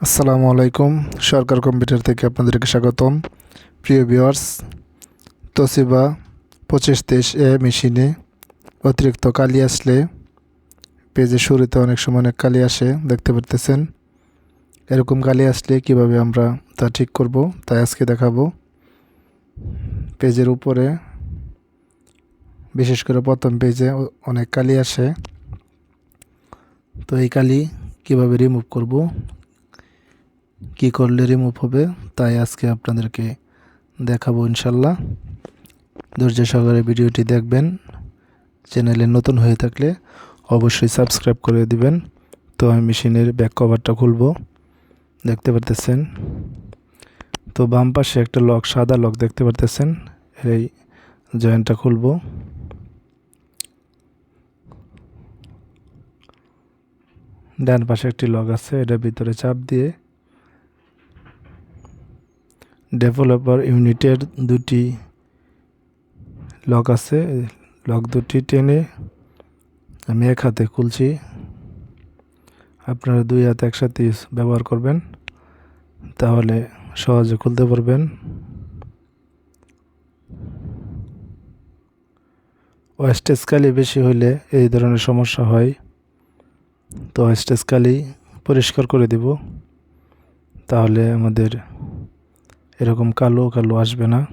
আসসালামু আলাইকুম, সরকার কম্পিউটার থেকে আপনাদেরকে স্বাগতম। প্রিয় ভিওয়ার্স তোসিবা পঁচিশ তেইশ এ মেশিনে অতিরিক্ত কালি আসলে পেজের শুরুতে অনেক সময় অনেক কালি আসে, দেখতে পারতেছেন। এরকম কালি আসলে কীভাবে আমরা তা ঠিক করব, তাই আজকে দেখাবো। পেজের উপরে বিশেষ করে প্রথম পেজে অনেক কালি আসে। তো এই কালি কীভাবে রিমুভ করব কি করলে রিমুভ হবে, তাই আজকে আপনাদেরকে দেখাবো ইনশাল্লাহ। ধৈর্য সহকারে ভিডিওটি দেখবেন। চ্যানেলে নতুন হয়ে থাকলে অবশ্যই সাবস্ক্রাইব করে দিবেন। তো আমি মেশিনের ব্যাক কভারটা খুলব। দেখতে পারতেছেন? তো বাম পাশে একটা লক সাদা লক দেখতে পারতেছেন? এই জয়েন্টটা খুলব। ডান পাশে একটি লক আছে এটার ভিতরে চাপ দিয়ে ডেভেলপার ইউনিটের দুটি লক আছে। লক দুটি টেনে আমি এক হাতে খুলছি। আপনারা দুই হাতে একসাথে ব্যবহার করবেন। তাহলে সহজে খুলতে পারবেন। ওয়েস্টেজ কালি বেশি হলে এই ধরনের সমস্যা হয়। তো ওয়েস্টেজ কালি পরিষ্কার করে দেব। তাহলে আমাদের এরকম কালো কালো আসবে না।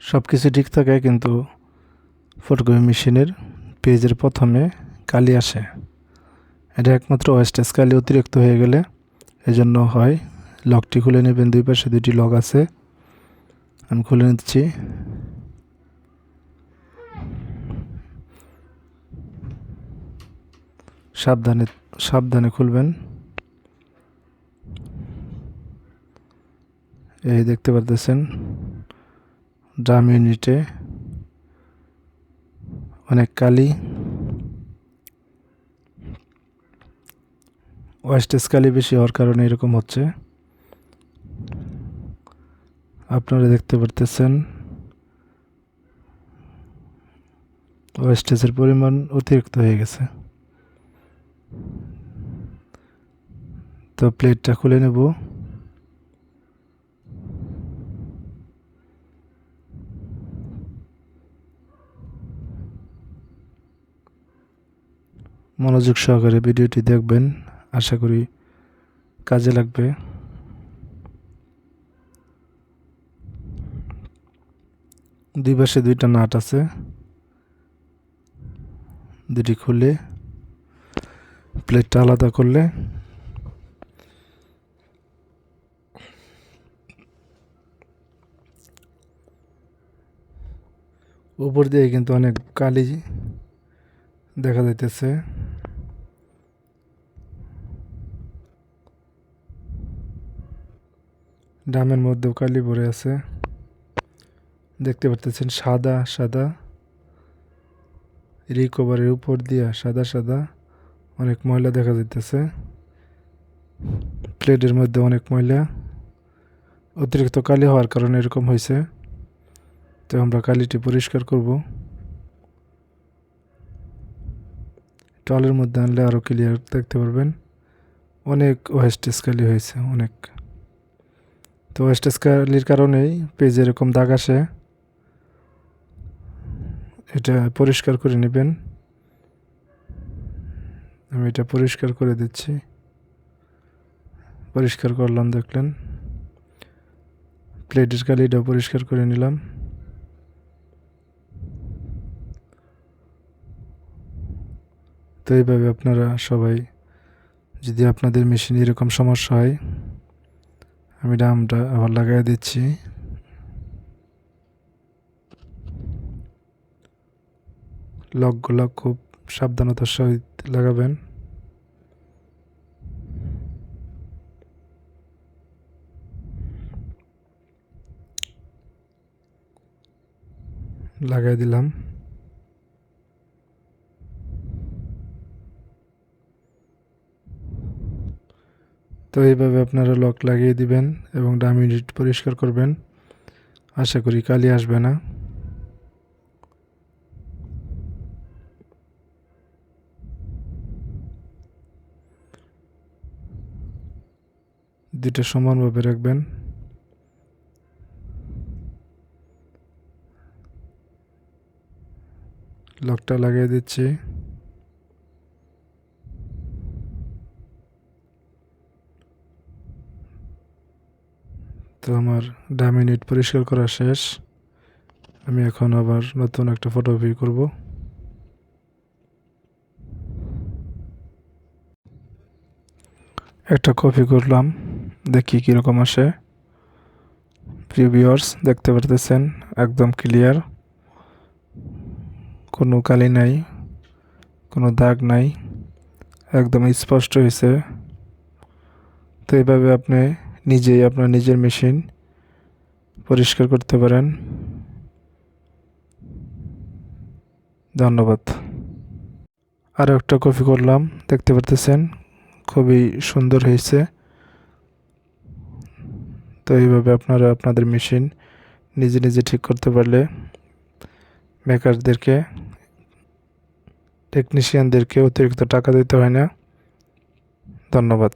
সব কিছু ঠিক থাকে কিন্তু ফটোকপি মেশিনের পেজের প্রথমে কালি আসে। এটা একমাত্র ওয়েস্টেজ কালি অতিরিক্ত হয়ে গেলে এজন্য হয়। লকটি খুলে নেবেন, দুই পাশে দুটি লক আছে। আমি খুলে নিচ্ছি। সাবধানে সাবধানে খুলবেন। এই দেখতে পারতেছেন ড্রাম ইউনিটে অনেক কালি ওয়েস্টেজ কালি বেশি হওয়ার কারণে এরকম হচ্ছে। আপনারা দেখতে পারতেছেন ওয়েস্টেজের পরিমাণ অতিরিক্ত হয়ে গেছে। তো প্লেটটা খুলে নেব। মনোযোগ সহকারে ভিডিওটি দেখবেন। আশা করি কাজে লাগবে। দুই পাশে দুইটা নাট আছে। দুটি খুলে প্লেটটা আলাদা করলে উপর দিয়ে কিন্তু অনেক কালি দেখা যাইতেছে। ডামের মধ্যেও কালি ভরে আছে। দেখতে পারতেছেন সাদা সাদা। রিকভারের উপর দিয়া সাদা সাদা। অনেক ময়লা দেখা যাইতেছে। প্লেটের মধ্যে অনেক ময়লা। অতিরিক্ত কালি হওয়ার কারণে এরকম হয়েছে তো আমরা কালিটি পরিষ্কার করব। টলের মধ্যে আনলে আরও ক্লিয়ার দেখতে পারবেন। অনেক ওয়েস্টেজ কালি হয়েছে, অনেক। তো ওয়েস্টেজ কালির কারণেই পেজে এরকম দাগ আসে। এটা পরিষ্কার করে নেবেন। আমি এটা পরিষ্কার করে দিচ্ছি। পরিষ্কার করলাম, দেখলেন। প্লেটের কালিটাও পরিষ্কার করে নিলাম। তো এইভাবে আপনারা সবাই যদি আপনাদের মেশিনে এরকম সমস্যা হয় আমি ডামটা আবার লাগাই দিচ্ছি। লকগুলো খুব সাবধানতার সহিত লাগাবেন। লাগাই দিলাম। তো এইভাবে আপনারা লক লাগিয়ে দিবেন এবং ডাম ইউনিট পরিষ্কার করবেন। আশা করি কালি আসবে না। দুইটা সমানভাবে রাখবেন। লকটা লাগিয়ে দিচ্ছি। তো আমার ডামি নেট পরিষ্কার করা শেষ। আমি এখন আবার নতুন একটা ফটোকপি করব। একটা কপি করলাম, দেখি কীরকম আসে। প্রিভিউয়ার্স দেখতে পারতেছেন, একদম ক্লিয়ার কোনো কালি নাই, কোনো দাগ নাই, একদম স্পষ্ট হয়েছে। তো এইভাবে আপনি নিজেই আপনার নিজের মেশিন পরিষ্কার করতে পারেন। ধন্যবাদ। আরও একটা কপি করলাম, দেখতে পারতেছেন, খুবই সুন্দর হয়েছে। তো এইভাবে আপনারা আপনাদের মেশিন নিজে নিজে ঠিক করতে পারলে মেকারদেরকে টেকনিশিয়ানদেরকে অতিরিক্ত টাকা দিতে হয় না। ধন্যবাদ।